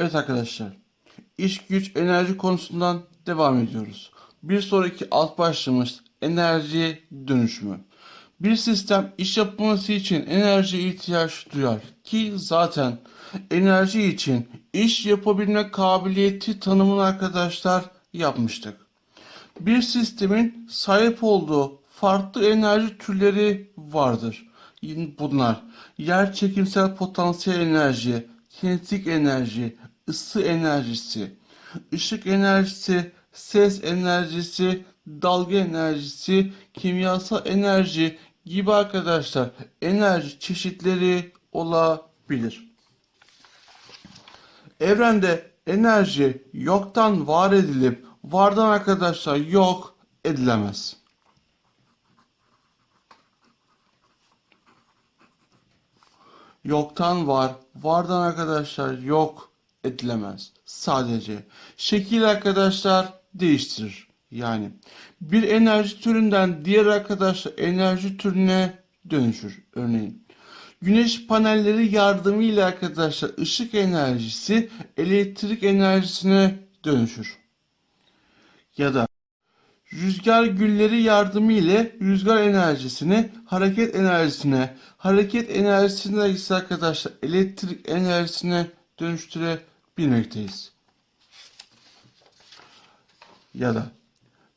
Evet arkadaşlar. İş güç enerji konusundan devam ediyoruz. Bir sonraki alt başlığımız enerji dönüşümü. Bir sistem iş yapması için enerjiye ihtiyaç duyar ki zaten enerji için iş yapabilme kabiliyeti tanımını arkadaşlar yapmıştık. Bir sistemin sahip olduğu farklı enerji türleri vardır. Bunlar yer çekimsel potansiyel enerji, kinetik enerji, ısı enerjisi, ışık enerjisi, ses enerjisi, dalga enerjisi, kimyasal enerji gibi arkadaşlar enerji çeşitleri olabilir. Evrende enerji yoktan var edilip vardan arkadaşlar yok edilemez. Yoktan var, vardan arkadaşlar yok edilemez. Sadece şekil arkadaşlar değiştirir. Yani bir enerji türünden diğer arkadaşlar enerji türüne dönüşür. Örneğin güneş panelleri yardımıyla arkadaşlar ışık enerjisi elektrik enerjisine dönüşür. Ya da Rüzgar gülleri yardımı ile rüzgar enerjisini hareket enerjisine, hareket enerjisini ise arkadaşlar elektrik enerjisine dönüştürebilmekteyiz. Ya da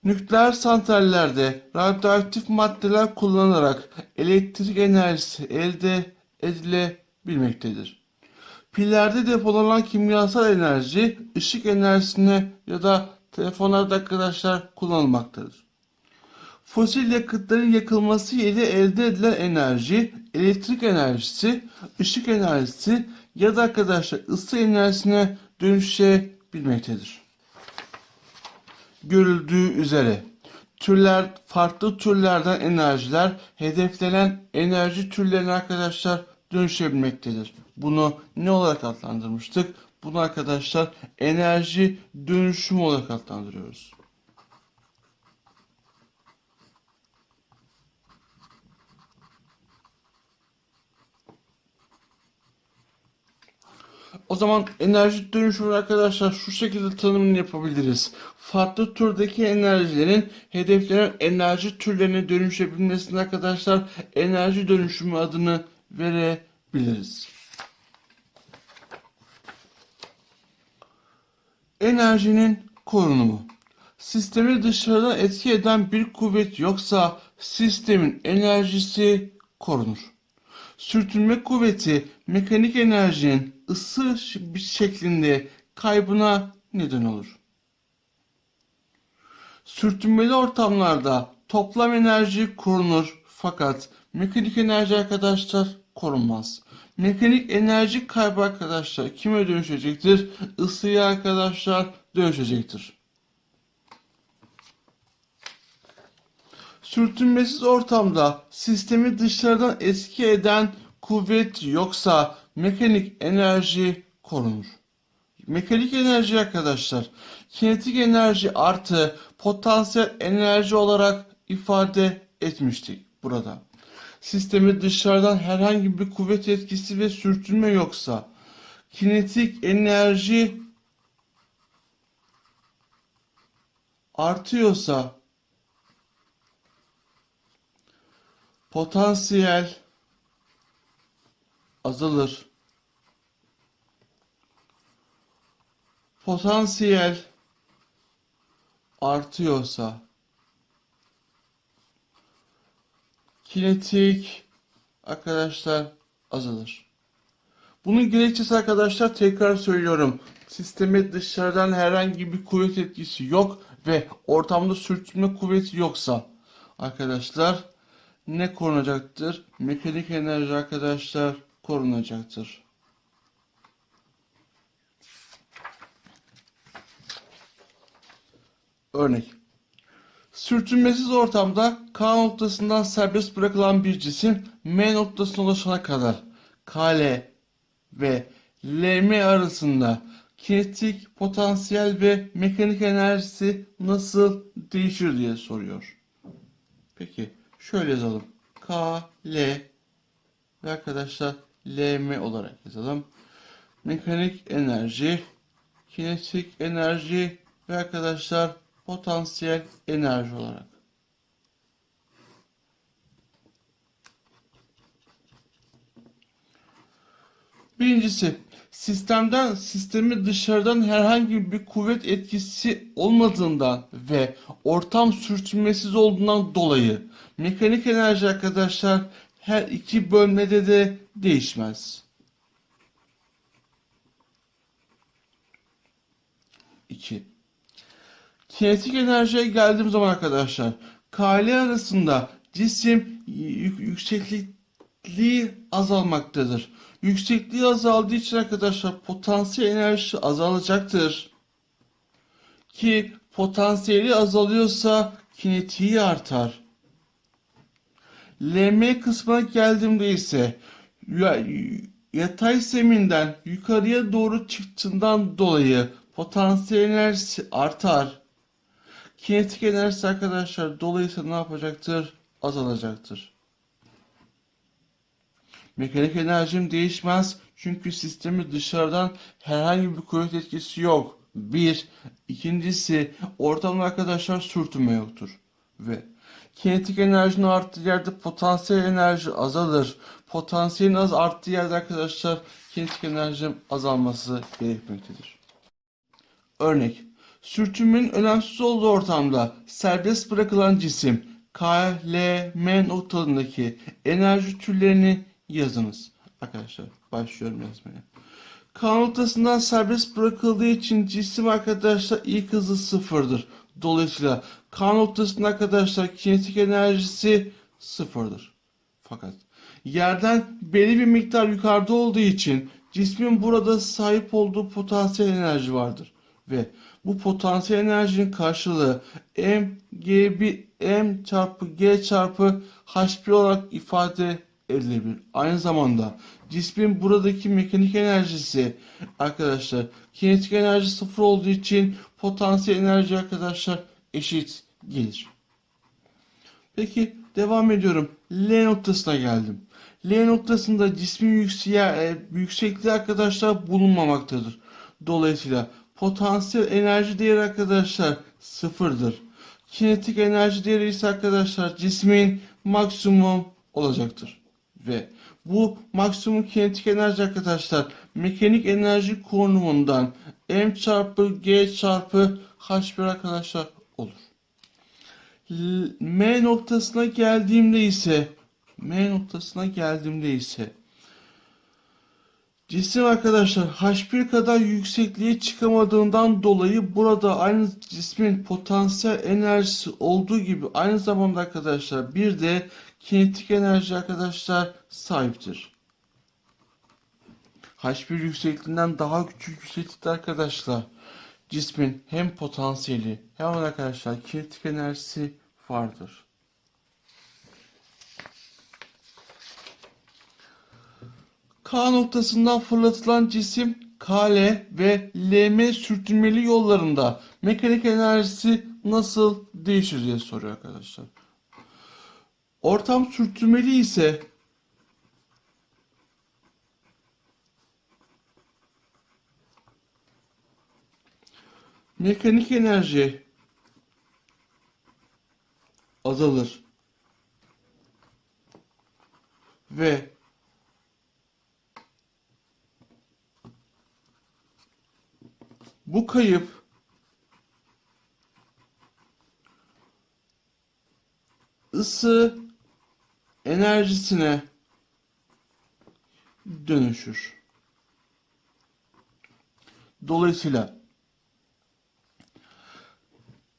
nükleer santrallerde radyoaktif maddeler kullanılarak elektrik enerjisi elde edilebilmektedir. Pillerde depolanan kimyasal enerji ışık enerjisine ya da telefonlarda arkadaşlar kullanılmaktadır. Fosil yakıtların yakılması ile elde edilen enerji, elektrik enerjisi, ışık enerjisi ya da arkadaşlar ısı enerjisine dönüşebilmektedir. Görüldüğü üzere türler farklı türlerden enerjiler hedeflenen enerji türlerine arkadaşlar dönüşebilmektedir. Bunu ne olarak adlandırmıştık? Bunu arkadaşlar enerji dönüşümü olarak adlandırıyoruz. O zaman enerji dönüşümü arkadaşlar şu şekilde tanımını yapabiliriz. Farklı türdeki enerjilerin hedeflenen enerji türlerine dönüşebilmesine arkadaşlar enerji dönüşümü adını verebiliriz. Enerjinin korunumu. Sistemi dışarıdan etki eden bir kuvvet yoksa sistemin enerjisi korunur. Sürtünme kuvveti mekanik enerjinin ısı şeklinde kaybına neden olur. Sürtünmeli ortamlarda toplam enerji korunur fakat mekanik enerji arkadaşlar korunmaz. Mekanik enerji kaybı arkadaşlar kime dönüşecektir? Isıya arkadaşlar dönüşecektir. Sürtünmesiz ortamda sistemi dışarıdan etki eden kuvvet yoksa mekanik enerji korunur. Mekanik enerji arkadaşlar kinetik enerji artı potansiyel enerji olarak ifade etmiştik burada. Sistemi dışarıdan herhangi bir kuvvet etkisi ve sürtünme yoksa kinetik enerji artıyorsa potansiyel azalır. Potansiyel artıyorsa kinetik arkadaşlar azalır. Bunun gerekçesi arkadaşlar tekrar söylüyorum. Sisteme dışarıdan herhangi bir kuvvet etkisi yok ve ortamda sürtünme kuvveti yoksa arkadaşlar ne korunacaktır? Mekanik enerji arkadaşlar korunacaktır. Örnek Sürtünmesiz ortamda K noktasından serbest bırakılan bir cisim M noktasına ulaşana kadar KL ve LM arasında kinetik, potansiyel ve mekanik enerjisi nasıl değişir diye soruyor. Peki şöyle yazalım. K, ve arkadaşlar LM olarak yazalım. mekanik enerji, kinetik enerji ve arkadaşlar potansiyel enerji olarak. Birincisi, sistemden sistemi dışarıdan herhangi bir kuvvet etkisi olmadığından ve ortam sürtünmesiz olduğundan dolayı mekanik enerji arkadaşlar her iki bölmede de değişmez. 2. Kinetik enerjiye geldiğim zaman arkadaşlar KL arasında cisim yük- yüksekliği azalmaktadır. Yüksekliği azaldığı için arkadaşlar potansiyel enerjisi azalacaktır. Ki potansiyeli azalıyorsa kinetiği artar. LM kısmına geldiğimde ise ya- yatay zeminden yukarıya doğru çıktığından dolayı potansiyel enerjisi artar. Kinetik enerjisi arkadaşlar dolayısıyla ne yapacaktır? Azalacaktır. Mekanik enerjim değişmez çünkü sistemi dışarıdan herhangi bir kuvvet etkisi yok. Bir. İkincisi ortamda arkadaşlar sürtünme yoktur. Ve kinetik enerjinin arttığı yerde potansiyel enerji azalır. Potansiyelin az arttığı yerde arkadaşlar kinetik enerjinin azalması gerekmektedir. Örnek. Sürtünmenin önemsiz olduğu ortamda serbest bırakılan cisim K, L, M noktalarındaki enerji türlerini yazınız. Arkadaşlar başlıyorum yazmaya. K noktasından serbest bırakıldığı için cisim arkadaşlar ilk hızı sıfırdır. Dolayısıyla K noktasında arkadaşlar kinetik enerjisi sıfırdır. Fakat yerden belli bir miktar yukarıda olduğu için cismin burada sahip olduğu potansiyel enerji vardır. Ve bu potansiyel enerjinin karşılığı m g1 m çarpı g çarpı h1 olarak ifade edilebilir. Aynı zamanda cismin buradaki mekanik enerjisi arkadaşlar kinetik enerji sıfır olduğu için potansiyel enerji arkadaşlar eşit gelir. Peki devam ediyorum. L noktasına geldim. L noktasında cismin yükseği, yüksekliği arkadaşlar bulunmamaktadır. Dolayısıyla potansiyel enerji değeri arkadaşlar sıfırdır. Kinetik enerji değeri ise arkadaşlar cismin maksimum olacaktır. Ve bu maksimum kinetik enerji arkadaşlar mekanik enerji konumundan m çarpı g çarpı h1 arkadaşlar olur. M noktasına geldiğimde ise M noktasına geldiğimde ise cisim arkadaşlar H1 kadar yüksekliğe çıkamadığından dolayı burada aynı cismin potansiyel enerjisi olduğu gibi aynı zamanda arkadaşlar bir de kinetik enerji arkadaşlar sahiptir. H1 yüksekliğinden daha küçük yükseklikte arkadaşlar cismin hem potansiyeli hem arkadaşlar kinetik enerjisi vardır. K noktasından fırlatılan cisim KL ve LM sürtünmeli yollarında mekanik enerjisi nasıl değişir diye soruyor arkadaşlar. Ortam sürtünmeli ise mekanik enerji azalır. Ve bu kayıp ısı enerjisine dönüşür. Dolayısıyla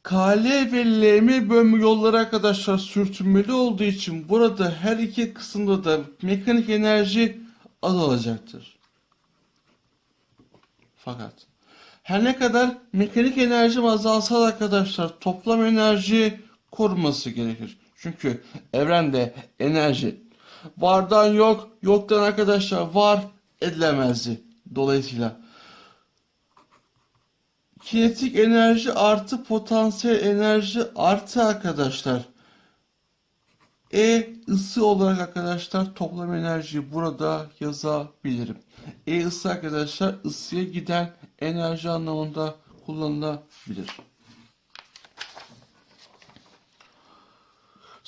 KL ve LM bölme yolları arkadaşlar sürtünmeli olduğu için burada her iki kısımda da mekanik enerji azalacaktır. Fakat her ne kadar mekanik enerjim azalsa da arkadaşlar toplam enerji koruması gerekir. Çünkü evrende enerji vardan yok, yoktan arkadaşlar var edilemezdi. Dolayısıyla kinetik enerji artı potansiyel enerji artı arkadaşlar E ısı olarak arkadaşlar toplam enerjiyi burada yazabilirim. E ısı arkadaşlar ısıya giden enerji anlamında kullanılabilir.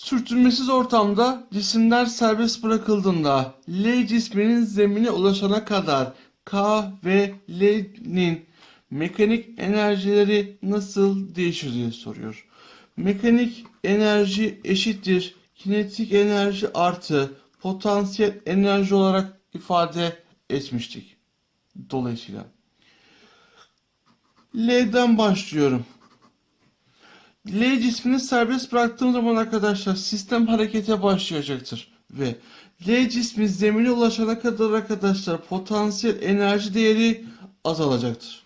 Sürtünmesiz ortamda cisimler serbest bırakıldığında L cisminin zemine ulaşana kadar K ve L'nin mekanik enerjileri nasıl değişir diye soruyor. Mekanik enerji eşittir kinetik enerji artı potansiyel enerji olarak ifade etmiştik. Dolayısıyla L'den başlıyorum. L cismini serbest bıraktığım zaman arkadaşlar sistem harekete başlayacaktır. Ve L cismi zemine ulaşana kadar arkadaşlar potansiyel enerji değeri azalacaktır.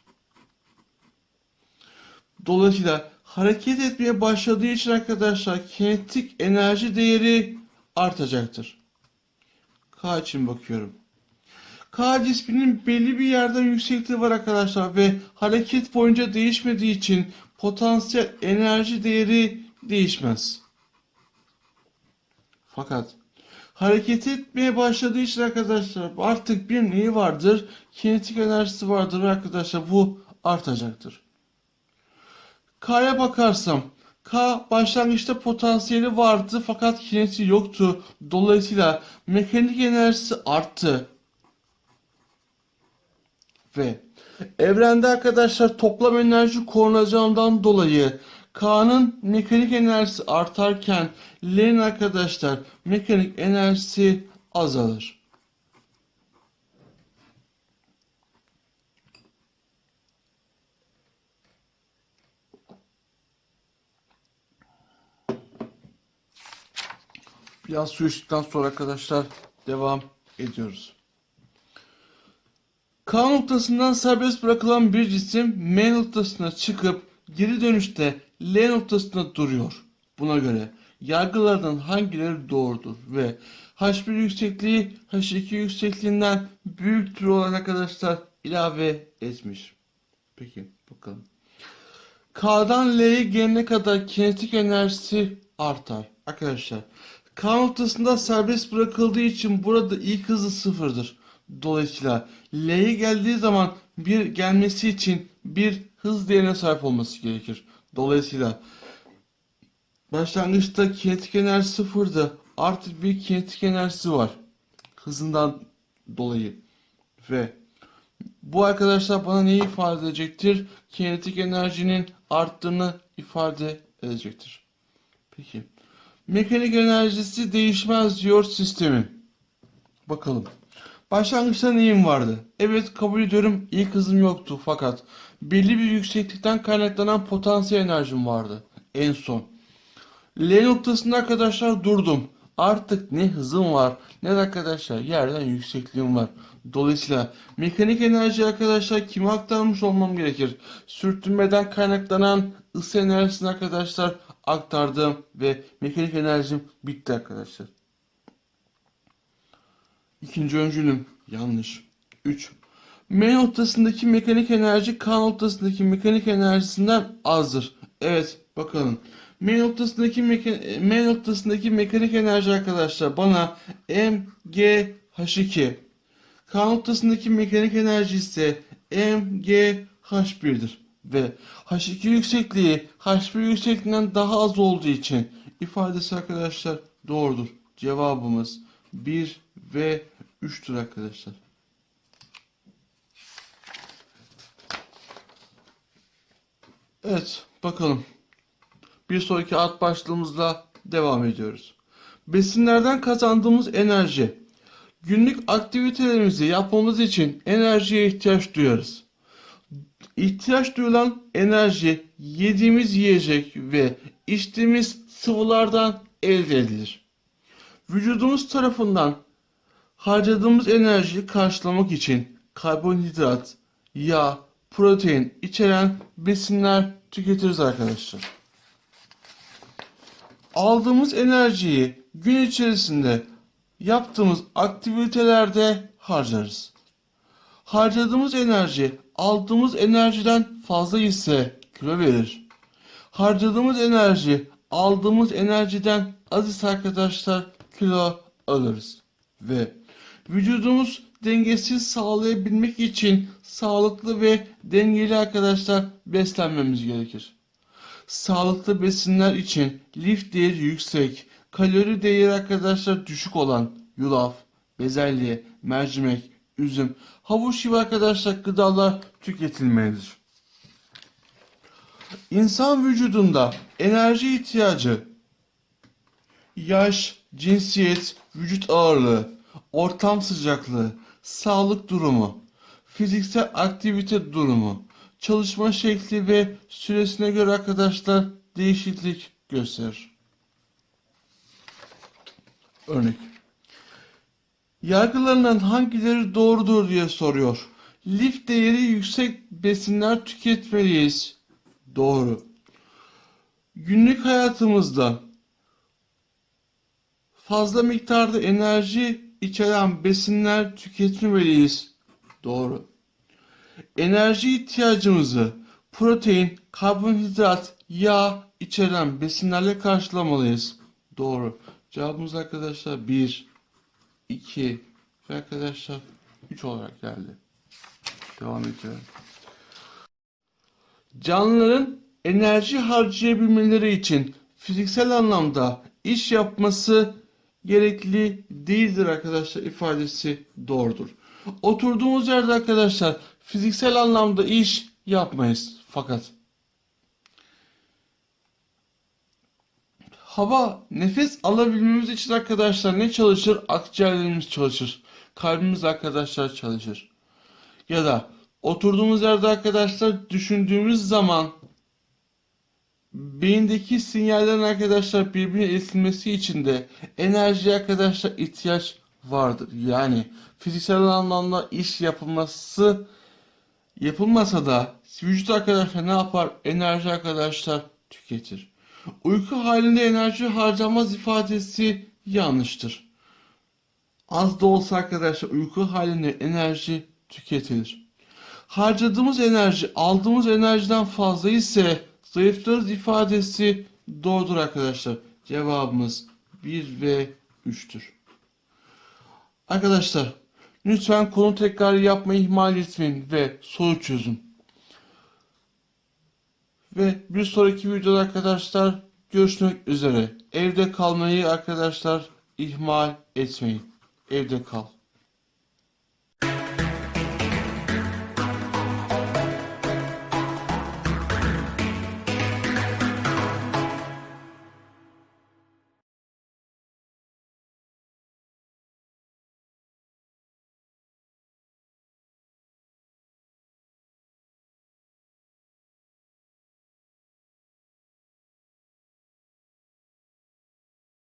Dolayısıyla hareket etmeye başladığı için arkadaşlar kinetik enerji değeri artacaktır. K için bakıyorum. K cisminin belli bir yerden yüksekliği var arkadaşlar ve hareket boyunca değişmediği için potansiyel enerji değeri değişmez. Fakat hareket etmeye başladığı için arkadaşlar artık bir neyi vardır? Kinetik enerjisi vardır ve arkadaşlar bu artacaktır. K'ya bakarsam K başlangıçta potansiyeli vardı fakat kinetiği yoktu. Dolayısıyla mekanik enerjisi arttı. Ve evrende arkadaşlar toplam enerji korunacağından dolayı K'nın mekanik enerjisi artarken L'nin arkadaşlar mekanik enerjisi azalır. Biraz su içtikten sonra arkadaşlar devam ediyoruz. K noktasından serbest bırakılan bir cisim M noktasına çıkıp geri dönüşte L noktasında duruyor. Buna göre yargılardan hangileri doğrudur ve H1 yüksekliği H2 yüksekliğinden büyüktür olan arkadaşlar ilave etmiş. Peki bakalım. K'dan L'ye gelene kadar kinetik enerjisi artar. Arkadaşlar K noktasında serbest bırakıldığı için burada ilk hızı sıfırdır. Dolayısıyla L'ye geldiği zaman bir gelmesi için bir hız değerine sahip olması gerekir. Dolayısıyla başlangıçta kinetik enerji sıfırdı. Artık bir kinetik enerjisi var. Hızından dolayı. Ve bu arkadaşlar bana neyi ifade edecektir? Kinetik enerjinin arttığını ifade edecektir. Peki. Mekanik enerjisi değişmez diyor sistemin. Bakalım. Başlangıçta neyim vardı? Evet kabul ediyorum ilk hızım yoktu fakat belli bir yükseklikten kaynaklanan potansiyel enerjim vardı. En son. L noktasında arkadaşlar durdum. Artık ne hızım var ne de arkadaşlar yerden yüksekliğim var. Dolayısıyla mekanik enerji arkadaşlar kime aktarmış olmam gerekir? Sürtünmeden kaynaklanan ısı enerjisini arkadaşlar aktardım ve mekanik enerjim bitti arkadaşlar. İkinci öncülüm yanlış. 3. M noktasındaki mekanik enerji K noktasındaki mekanik enerjisinden azdır. Evet bakalım. M noktasındaki meka- M noktasındaki mekanik enerji arkadaşlar bana mgh2. K noktasındaki mekanik enerji ise mgh1'dir. Ve H2 yüksekliği H1 yüksekliğinden daha az olduğu için ifadesi arkadaşlar doğrudur. Cevabımız 1 ve 3'tür arkadaşlar. Evet bakalım. Bir sonraki alt başlığımızla devam ediyoruz. Besinlerden kazandığımız enerji. Günlük aktivitelerimizi yapmamız için enerjiye ihtiyaç duyarız. İhtiyaç duyulan enerji yediğimiz yiyecek ve içtiğimiz sıvılardan elde edilir. Vücudumuz tarafından harcadığımız enerjiyi karşılamak için karbonhidrat, yağ, protein içeren besinler tüketiriz arkadaşlar. Aldığımız enerjiyi gün içerisinde yaptığımız aktivitelerde harcarız. Harcadığımız enerji aldığımız enerjiden fazla ise kilo verir. Harcadığımız enerji aldığımız enerjiden az ise arkadaşlar kilo alırız. Ve vücudumuz dengesiz sağlayabilmek için sağlıklı ve dengeli arkadaşlar beslenmemiz gerekir. Sağlıklı besinler için lif değeri yüksek, kalori değeri arkadaşlar düşük olan yulaf, bezelye, mercimek, üzüm, havuç gibi arkadaşlar gıdalar tüketilmelidir. İnsan vücudunda enerji ihtiyacı yaş, cinsiyet, vücut ağırlığı, ortam sıcaklığı, sağlık durumu, fiziksel aktivite durumu, çalışma şekli ve süresine göre arkadaşlar değişiklik gösterir. Örnek. Yargılarından hangileri doğrudur diye soruyor. Lif değeri yüksek besinler tüketmeliyiz. Doğru. Günlük hayatımızda fazla miktarda enerji içeren besinler tüketmemeliyiz. Doğru. Enerji ihtiyacımızı protein, karbonhidrat, yağ içeren besinlerle karşılamalıyız. Doğru. Cevabımız arkadaşlar 1, 2 ve arkadaşlar 3 olarak geldi. Devam ediyorum. Canlıların enerji harcayabilmeleri için fiziksel anlamda iş yapması gerekli değildir arkadaşlar ifadesi doğrudur. Oturduğumuz yerde arkadaşlar fiziksel anlamda iş yapmayız fakat hava nefes alabilmemiz için arkadaşlar ne çalışır? Akciğerlerimiz çalışır. Kalbimiz arkadaşlar çalışır. Ya da oturduğumuz yerde arkadaşlar düşündüğümüz zaman beyindeki sinyallerin arkadaşlar birbirine iletilmesi için de enerji arkadaşlar ihtiyaç vardır. Yani fiziksel anlamda iş yapılması yapılmasa da vücut arkadaşlar ne yapar? Enerji arkadaşlar tüketir. Uyku halinde enerji harcanmaz ifadesi yanlıştır. Az da olsa arkadaşlar uyku halinde enerji tüketilir. Harcadığımız enerji aldığımız enerjiden fazla ise zayıflarız ifadesi doğrudur arkadaşlar. Cevabımız 1 ve 3'tür. Arkadaşlar lütfen konu tekrar yapmayı ihmal etmeyin ve soru çözün. Ve bir sonraki videoda arkadaşlar görüşmek üzere. Evde kalmayı arkadaşlar ihmal etmeyin. Evde kal.